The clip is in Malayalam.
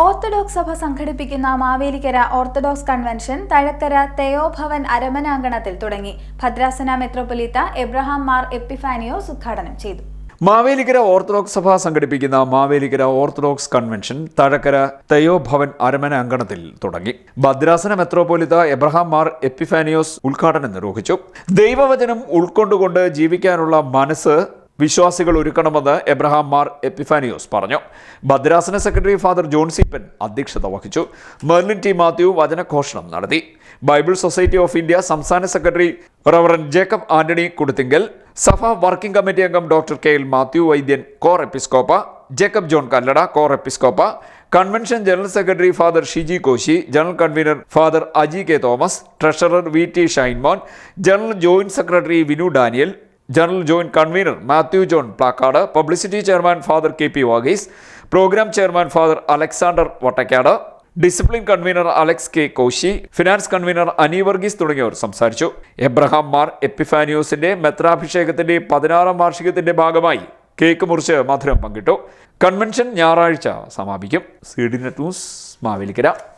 ഓർത്തഡോക്സ് സഭ സംഘടിപ്പിക്കുന്ന മാവേലിക്കര ഓർത്തഡോക്സ് കൺവെൻഷൻ തഴക്കര തെയോഭവൻ അരമനാങ്കണത്തിൽ തുടങ്ങി. ഭദ്രാസന മെത്രോപൊലീത്ത എബ്രഹാം മാർ എപ്പിഫാനിയോസ് ഉദ്ഘാടനം ചെയ്തു. മാവേലിക്കര ഓർത്തഡോക്സ് സഭ സംഘടിപ്പിക്കുന്ന മാവേലിക്കര ഓർത്തഡോക്സ് കൺവെൻഷൻ തഴക്കര തയോഭവൻ അരമന അങ്കണത്തിൽ തുടങ്ങി. ഭദ്രാസന മെത്രോപൊലിത്ത എബ്രഹാം മാർ എപ്പിഫാനിയോസ് ഉദ്ഘാടനം നിർവഹിച്ചു. ദൈവവചനം ഉൾക്കൊണ്ടുകൊണ്ട് ജീവിക്കാനുള്ള മനസ്സ് വിശ്വാസികൾ ഒരുക്കണമെന്ന് എബ്രഹാം മാർ എപ്പിഫാനിയോസ് പറഞ്ഞു. ഭദ്രാസന സെക്രട്ടറി ഫാദർ ജോൺ സീപ്പൻ അധ്യക്ഷത വഹിച്ചു. മെർലിൻ ടി മാത്യു വചനഘോഷണം നടത്തി. ബൈബിൾ സൊസൈറ്റി ഓഫ് ഇന്ത്യ സംസ്ഥാന secretary reverend Jacob Antony Kuduthinkal സഭ വർക്കിംഗ് കമ്മിറ്റി അംഗം doctor K L Mathew Vaidyan cor episcopa Jacob John Kallada cor episcopa convention general secretary father Shiji Koshy general convener father Aji K Thomas treasurer V T Shainmon general joint secretary Vinu Daniel general joint convener Mathew John Plakkad publicity chairman father K P Varghese programme chairman father Alexander Vattakkad discipline convener Alex K Koshy finance convener Ani Varghese തുടങ്ങിയവർ സംസാരിച്ചു. എബ്രഹാം മാർ എപ്പിഫാനിയോസിന്റെ മെത്രാഭിഷേകത്തിന്റെ പതിനാറാം വാർഷികത്തിന്റെ ഭാഗമായി കേക്ക് മുറിച്ച് മധുരം പങ്കിട്ടു. കൺവെൻഷൻ ഞായറാഴ്ച സമാപിക്കും. C D net news Mavelikkara.